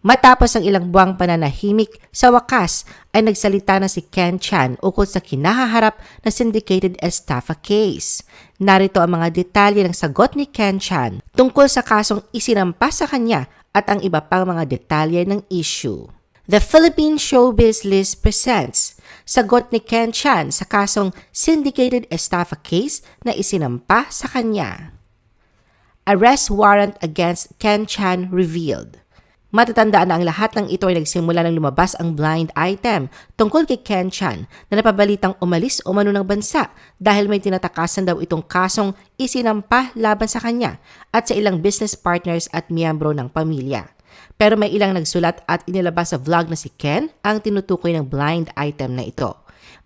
Matapos ang ilang buwang pananahimik, sa wakas ay nagsalita na si Ken Chan ukol sa kinahaharap na syndicated estafa case. Narito ang mga detalye ng sagot ni Ken Chan tungkol sa kasong isinampas sa kanya at ang iba pang mga detalye ng issue. The Philippine Showbiz List presents Sagot ni Ken Chan sa kasong syndicated estafa case na isinampa sa kanya. Arrest warrant against Ken Chan revealed. Matatandaan na ang lahat ng ito ay nagsimula nang lumabas ang blind item tungkol kay Ken Chan na napabalitang umalis o mano ng bansa dahil may tinatakasan daw itong kasong isinampa laban sa kanya at sa ilang business partners at miyembro ng pamilya. Pero may ilang nagsulat at inilabas sa vlog na si Ken ang tinutukoy ng blind item na ito.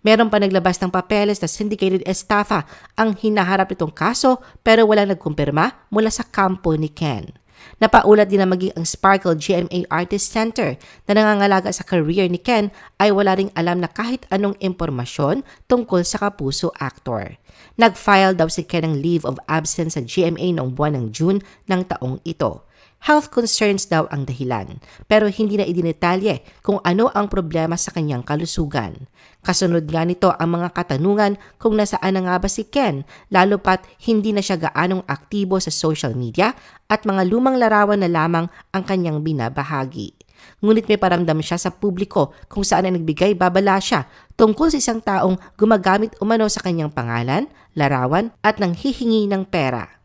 Meron pa naglabas ng papeles na syndicated estafa ang hinaharap itong kaso pero walang nagkumpirma mula sa kampo ni Ken. Napaulat din na maging ang Sparkle GMA Artist Center na nangangalaga sa career ni Ken ay wala ring alam na kahit anong impormasyon tungkol sa kapuso actor. Nag-file daw si Ken ng leave of absence sa GMA noong buwan ng June ng taong ito. Health concerns daw ang dahilan, pero hindi na idinetalye kung ano ang problema sa kanyang kalusugan. Kasunod nga nito ang mga katanungan kung nasaan na nga ba si Ken, lalo pat hindi na siya gaanong aktibo sa social media at mga lumang larawan na lamang ang kanyang binabahagi. Ngunit may paramdam siya sa publiko kung saan ay nagbigay babala siya tungkol sa isang taong gumagamit umano sa kanyang pangalan, larawan at nang hihingi ng pera.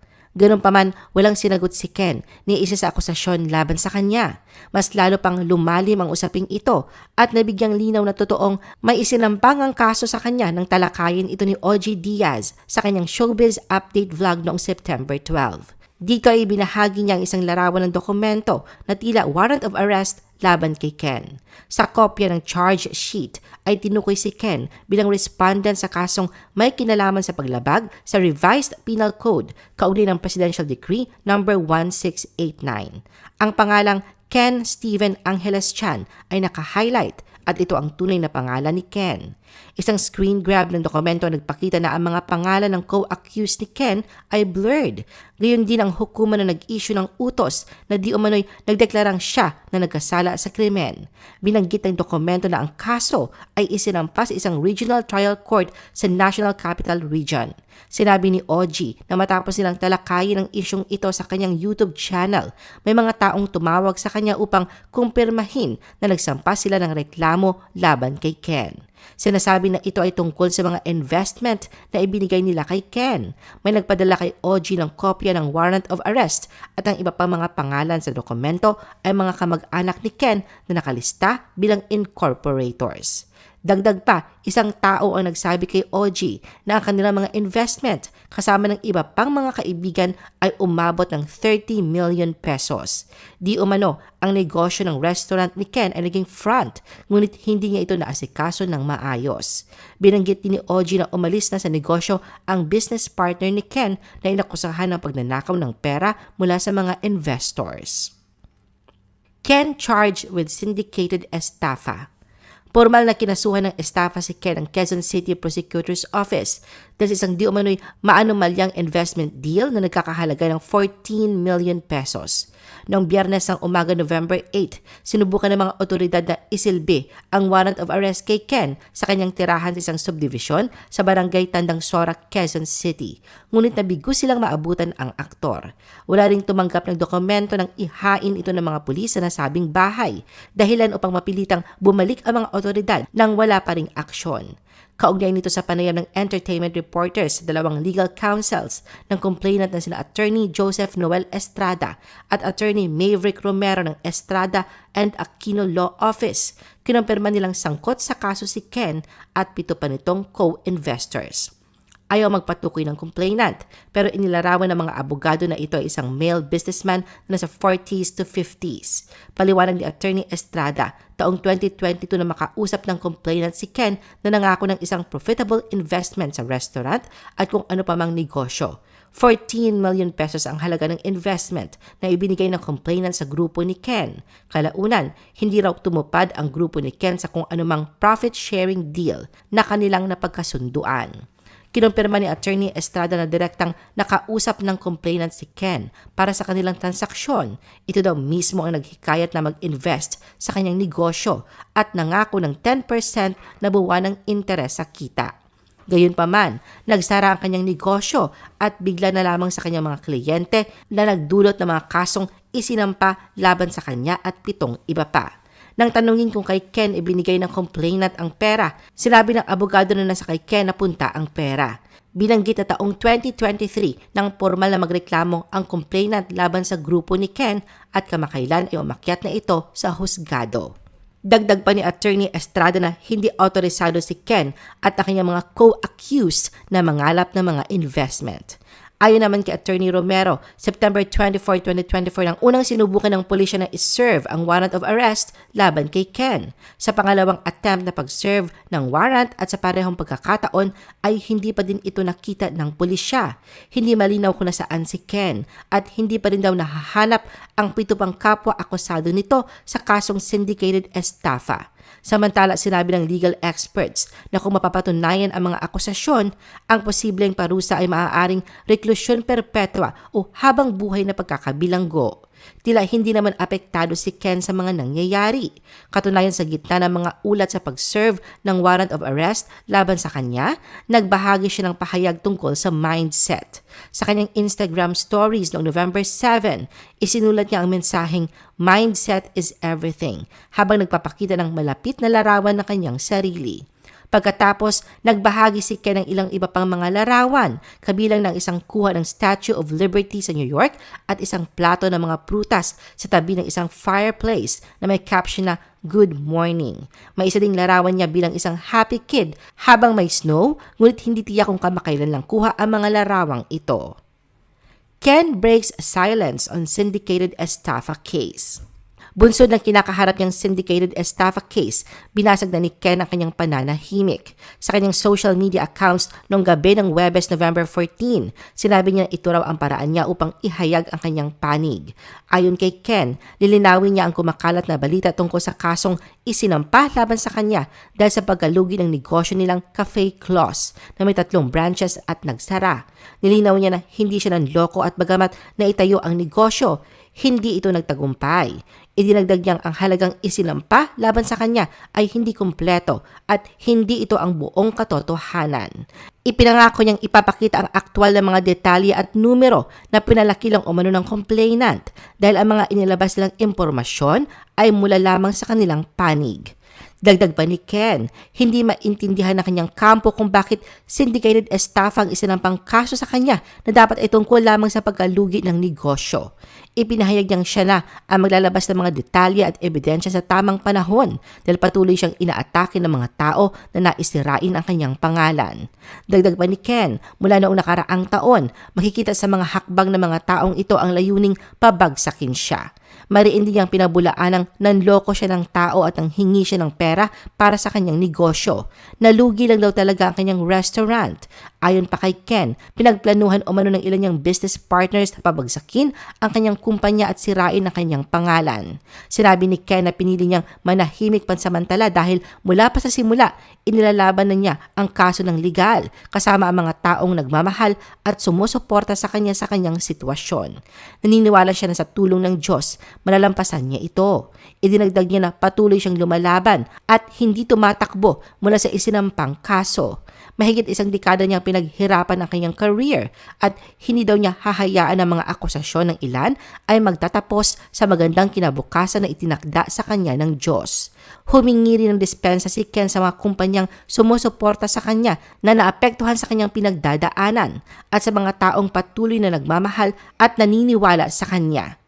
Ganun pa man, walang sinagot si Ken ni isa sa akusasyon laban sa kanya. Mas lalo pang lumalim ang usaping ito at nabigyang linaw na totoong may isinampang ang kaso sa kanya ng talakayin ito ni OG Diaz sa kanyang showbiz update vlog noong September 12. Dito ay binahagi niya ang isang larawan ng dokumento na tila warrant of arrest laban kay Ken. Sa kopya ng charge sheet ay tinukoy si Ken bilang respondent sa kasong may kinalaman sa paglabag sa Revised Penal Code kaugnay ng Presidential Decree No. 1689. Ang pangalang Ken Steven Angeles Chan ay naka-highlight at ito ang tunay na pangalan ni Ken. Isang screen grab ng dokumento nagpakita na ang mga pangalan ng co-accused ni Ken ay blurred. Gayon din ang hukuman na nag-issue ng utos na di umano'y nagdeklarang siya na nagkasala sa krimen. Binanggit ng dokumento na ang kaso ay isinampas sa isang regional trial court sa National Capital Region. Sinabi ni OG na matapos nilang talakayin ang isyong ito sa kanyang YouTube channel, may mga taong tumawag sa kanya upang kumpirmahin na nagsampas sila ng reklamo laban kay Ken. Sinasabi na ito ay tungkol sa mga investment na ibinigay nila kay Ken. May nagpadala kay OG ng kopya ng warrant of arrest at ang iba pa mga pangalan sa dokumento ay mga kamag-anak ni Ken na nakalista bilang incorporators. Dagdag pa, isang tao ang nagsabi kay OG na ang kanilang mga investment kasama ng iba pang mga kaibigan ay umabot ng 30 million pesos. Di umano, ang negosyo ng restaurant ni Ken ay naging front, ngunit hindi niya ito naasikaso ng maayos. Binanggit ni OG na umalis na sa negosyo ang business partner ni Ken na inakusahan ng pagnanakaw ng pera mula sa mga investors. Ken charged with syndicated estafa. Formal na kinasuhan ng estafa si Ken ng Quezon City Prosecutor's Office dahil sa isang di umano'y maanumalyang investment deal na nagkakahalaga ng 14 million pesos. Noong biyernes ng umaga November 8, sinubukan ng mga otoridad na isilbi ang warrant of arrest kay Ken sa kanyang tirahan sa isang subdivision sa barangay Tandang Sora, Quezon City. Ngunit nabigo silang maabutan ang aktor. Wala ring tumanggap ng dokumento ng ihain ito ng mga pulis sa nasabing bahay, dahilan upang mapilitang bumalik ang mga otoridad nang wala pa ring aksyon. Kaugnay nito sa panayam ng entertainment reporters sa dalawang legal counsels ng complainant na sina Attorney Joseph Noel Estrada at Attorney Maverick Romero ng Estrada and Aquino Law Office. Kinumpirma nilang sangkot sa kaso si Ken at pito pa nitong co-investors. Ayaw magpatukoy ng complainant pero inilarawan ng mga abogado na ito ay isang male businessman na nasa 40s to 50s. Paliwanag ni Attorney Estrada, taong 2022 na makausap ng complainant si Ken na nangako ng isang profitable investment sa restaurant at kung ano pa mang negosyo. 14 million pesos ang halaga ng investment na ibinigay ng complainant sa grupo ni Ken. Kalaunan, hindi raw tumupad ang grupo ni Ken sa kung anumang profit-sharing deal na kanilang napagkasunduan. Kinumpirma ni Attorney Estrada na direktang nakausap ng complainant si Ken para sa kanilang transaksyon. Ito daw mismo ang naghikayat na mag-invest sa kanyang negosyo at nangako ng 10% na buwan ng interes sa kita. Gayunpaman, nagsara ang kanyang negosyo at bigla na lamang sa kanyang mga kliyente na nagdulot ng mga kasong isinampa laban sa kanya at pitong iba pa. Nang tanungin kung kay Ken ibinigay ng complainant ang pera, sinabi ng abogado na nasa kay Ken na punta ang pera. Binanggit na taong 2023 nang formal na magreklamo ang complainant laban sa grupo ni Ken at kamakailan ay umakyat na ito sa husgado. Dagdag pa ni Attorney Estrada na hindi autorisado si Ken at ang kanyang mga co-accused na mangalap ng mga investment. Ayon naman kay Attorney Romero, September 24, 2024 nang unang sinubukan ng pulisya na iserve ang warrant of arrest laban kay Ken. Sa pangalawang attempt na pag-serve ng warrant at sa parehong pagkakataon ay hindi pa din ito nakita ng pulisya. Hindi malinaw kung nasaan si Ken at hindi pa rin daw nahahanap ang pito pang kapwa akusado nito sa kasong syndicated estafa. Samantala, sinabi ng legal experts na kung mapapatunayan ang mga akusasyon, ang posibleng parusa ay maaaring reklusyon perpetua o habang buhay na pagkakabilanggo. Tila hindi naman apektado si Ken sa mga nangyayari. Katunayan sa gitna ng mga ulat sa pag-serve ng warrant of arrest laban sa kanya, nagbahagi siya ng pahayag tungkol sa mindset. Sa kanyang Instagram stories noong November 7, isinulat niya ang mensaheng Mindset is everything habang nagpapakita ng malapit na larawan ng kanyang sarili. Pagkatapos, nagbahagi si Ken ng ilang iba pang mga larawan, kabilang ng isang kuha ng Statue of Liberty sa New York at isang plato ng mga prutas sa tabi ng isang fireplace na may caption na Good Morning. May isa ding larawan niya bilang isang happy kid habang may snow, ngunit hindi tiyak kung kamakailan lang kuha ang mga larawang ito. Ken breaks silence on syndicated estafa case. Bunsod ng kinakaharap niyang syndicated estafa case, binasag na ni Ken ang kanyang pananahimik. Sa kanyang social media accounts noong gabi ng Webes November 14, sinabi niya ito raw ang paraan niya upang ihayag ang kanyang panig. Ayon kay Ken, lilinawin niya ang kumakalat na balita tungkol sa kasong isinampa laban sa kanya dahil sa pagkalugi ng negosyo nilang Cafe Claus na may tatlong branches at nagsara. Nilinaw niya na hindi siya nanloko at bagamat naitayo ang negosyo, hindi ito nagtagumpay. Idinagdag niyang ang halagang isinampa laban sa kanya ay hindi kumpleto at hindi ito ang buong katotohanan. Ipinangako niyang ipapakita ang aktwal na mga detalye at numero na pinalaki lang umano ng complainant dahil ang mga inilabas nilang impormasyon ay mula lamang sa kanilang panig. Dagdag pa ni Ken, hindi maintindihan ng kanyang kampo kung bakit syndicated estafa ang isinampang kaso sa kanya na dapat ay tungkol lamang sa pagkalugi ng negosyo. Ipinahayag niyang siya na ang maglalabas ng mga detalye at ebidensya sa tamang panahon dahil patuloy siyang inaatake ng mga tao na naisirain ang kanyang pangalan. Dagdag pa ni Ken, mula noong nakaraang taon, makikita sa mga hakbang ng mga taong ito ang layuning pabagsakin siya. Mariin din niyang pinabulaan ng nanloko siya ng tao at nang hingi siya ng pera para sa kanyang negosyo. Nalugi lang daw talaga ang kanyang restaurant. Ayon pa kay Ken, pinagplanuhan umano ng ilan niyang business partners na pabagsakin ang kanyang kumpanya at sirain ang kanyang pangalan. Sinabi ni Ken na pinili niyang manahimik pansamantala dahil mula pa sa simula, inilalaban na niya ang kaso ng legal kasama ang mga taong nagmamahal at sumusuporta sa kanya sa kanyang sitwasyon. Naniniwala siya na sa tulong ng Diyos malalampasan niya ito. Idinagdag niya na patuloy siyang lumalaban at hindi tumatakbo mula sa isinampang kaso. Mahigit isang dekada niyang pinaghirapan ang kanyang career at hindi daw niya hahayaan ang mga akusasyon ng ilan ay magtatapos sa magandang kinabukasan na itinakda sa kanya ng Diyos. Humingi rin ng dispensa si Ken sa mga kumpanyang sumusuporta sa kanya na naapektuhan sa kanyang pinagdadaanan at sa mga taong patuloy na nagmamahal at naniniwala sa kanya.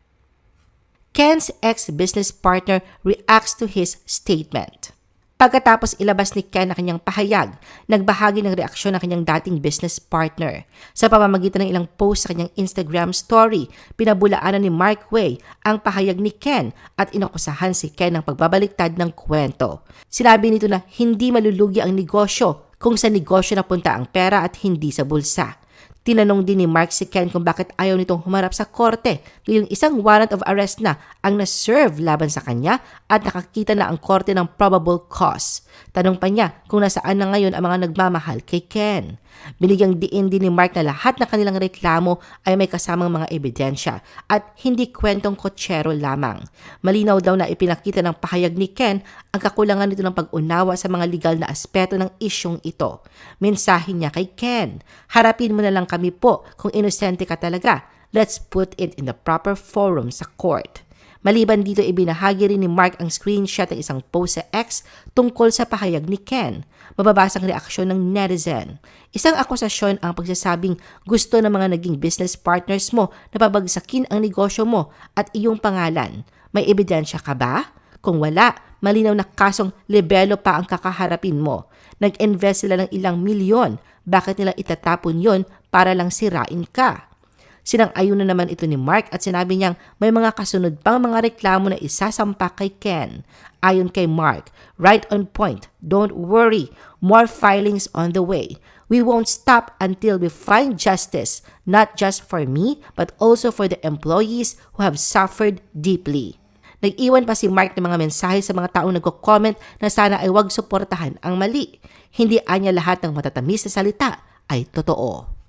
Ken's ex-business partner reacts to his statement. Pagkatapos ilabas ni Ken ang kanyang pahayag, nagbahagi ng reaksyon ng kanyang dating business partner. Sa pamamagitan ng ilang post sa kanyang Instagram story, pinabulaanan ni Mark Way ang pahayag ni Ken at inakusahan si Ken ng pagbabaliktad ng kwento. Sinabi nito na hindi malulugi ang negosyo kung sa negosyo napunta ang pera at hindi sa bulsa. Tinanong din ni Mark si Ken kung bakit ayaw nitong humarap sa korte ngayong isang warrant of arrest na ang na-serve laban sa kanya at nakakita na ang korte ng probable cause. Tanong pa niya kung nasaan na ngayon ang mga nagmamahal kay Ken. Binigyang diin din ni Mark na lahat ng kanilang reklamo ay may kasamang mga ebidensya at hindi kwentong kotsero lamang. Malinaw daw na ipinakita ng pahayag ni Ken ang kakulangan nito ng pag-unawa sa mga legal na aspeto ng isyong ito. Mensahe niya kay Ken, harapin mo na lang kami po kung inosente ka talaga. Let's put it in the proper forum sa court. Maliban dito, ibinahagi rin ni Mark ang screenshot ng isang post sa X tungkol sa pahayag ni Ken. Mababasang reaksyon ng netizen. Isang akusasyon ang pagsasabing gusto ng mga naging business partners mo na pabagsakin ang negosyo mo at iyong pangalan. May ebidensya ka ba? Kung wala, malinaw na kasong libelo pa ang kakaharapin mo. Nag-invest sila ng ilang milyon. Bakit nila itatapon yon para lang sirain ka? Sinang-ayon na naman ito ni Mark at sinabi niyang may mga kasunod pang mga reklamo na isasampa kay Ken. Ayon kay Mark, right on point, don't worry, more filings on the way. We won't stop until we find justice, not just for me, but also for the employees who have suffered deeply. Nag-iwan pa si Mark ng mga mensahe sa mga taong nagko-comment na sana ay wag suportahan ang mali. Hindi anya lahat ng matatamis na salita ay totoo.